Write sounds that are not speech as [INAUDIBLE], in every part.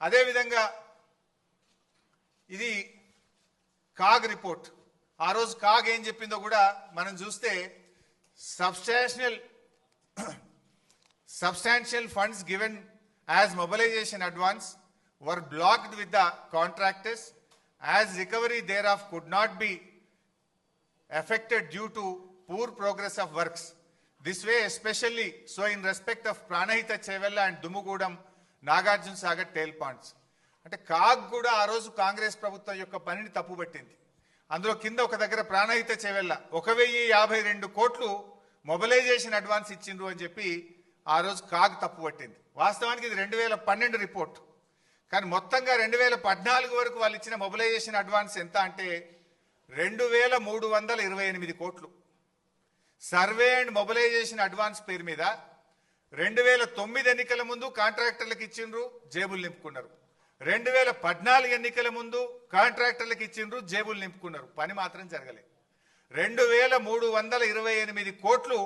అదేవిధంగా ఇది CAG report. ఆ రోజు కాగ్ ఏం చెప్పిందో కూడా మనం చూస్తే substantial [CLEARS THROAT] substantial funds given as mobilization advance were blocked with the contractors. As recovery thereof could not be affected due to poor progress of works. This way especially so in respect of Pranahita Chevella and Dummugudem Nagarjuna Sagar tail ponds. అంటే CAG కూడా ఆ రోజు కాంగ్రెస్ ప్రభుత్వం యొక్క పనిని తప్పుపట్టింది అందులో కింద ఒక దగ్గర ప్రాణహిత చెవెల్ల ఒక వెయ్యి యాభై రెండు కోట్లు మొబిలైజేషన్ అడ్వాన్స్ ఇచ్చిండ్రు అని చెప్పి ఆ రోజు కాగ్ తప్పుపట్టింది వాస్తవానికి ఇది రెండు వేల పన్నెండు రిపోర్ట్. కానీ మొత్తంగా రెండు వేల పద్నాలుగు వరకు వాళ్ళు ఇచ్చిన మొబిలైజేషన్ అడ్వాన్స్ ఎంత అంటే రెండు వేల మూడు వందల ఇరవై ఎనిమిది కోట్లు. సర్వే అండ్ మొబిలైజేషన్ అడ్వాన్స్ పేరు మీద రెండు వేల తొమ్మిది ఎన్నికల ముందు కాంట్రాక్టర్లకు ఇచ్చిండ్రు జేబులు నింపుకున్నారు. రెండు వేల పద్నాలుగు ఎన్నికల ముందు కాంట్రాక్టర్లకు ఇచ్చిండ్రు జేబులు నింపుకున్నారు. పని మాత్రం జరగలేదు రెండు వేల మూడు వందల ఇరవై ఎనిమిది కోట్లు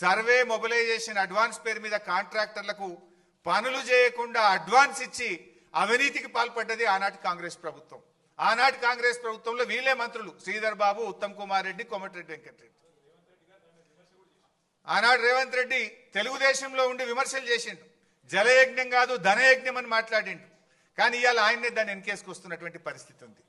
సర్వే మొబిలైజేషన్ అడ్వాన్స్ పేరు మీద కాంట్రాక్టర్లకు పనులు చేయకుండా అడ్వాన్స్ ఇచ్చి అవినీతికి పాల్పడ్డది ఆనాటి కాంగ్రెస్ ప్రభుత్వం. ఆనాటి కాంగ్రెస్ ప్రభుత్వంలో వీళ్ళే మంత్రులు. శ్రీధర్ బాబు ఉత్తమ్ కుమార్ రెడ్డి కోమటిరెడ్డి వెంకటరెడ్డి. ఆనాడు రేవంత్ రెడ్డి తెలుగుదేశంలో ఉండి విమర్శలు చేసిండు. జలయజ్ఞం కాదు ధనయజ్ఞం అని మాట్లాడిండు. కానీ ఇవాళ ఆయన్నే దాన్ని ఎన్కేసుకొస్తున్నటువంటి పరిస్థితి ఉంది.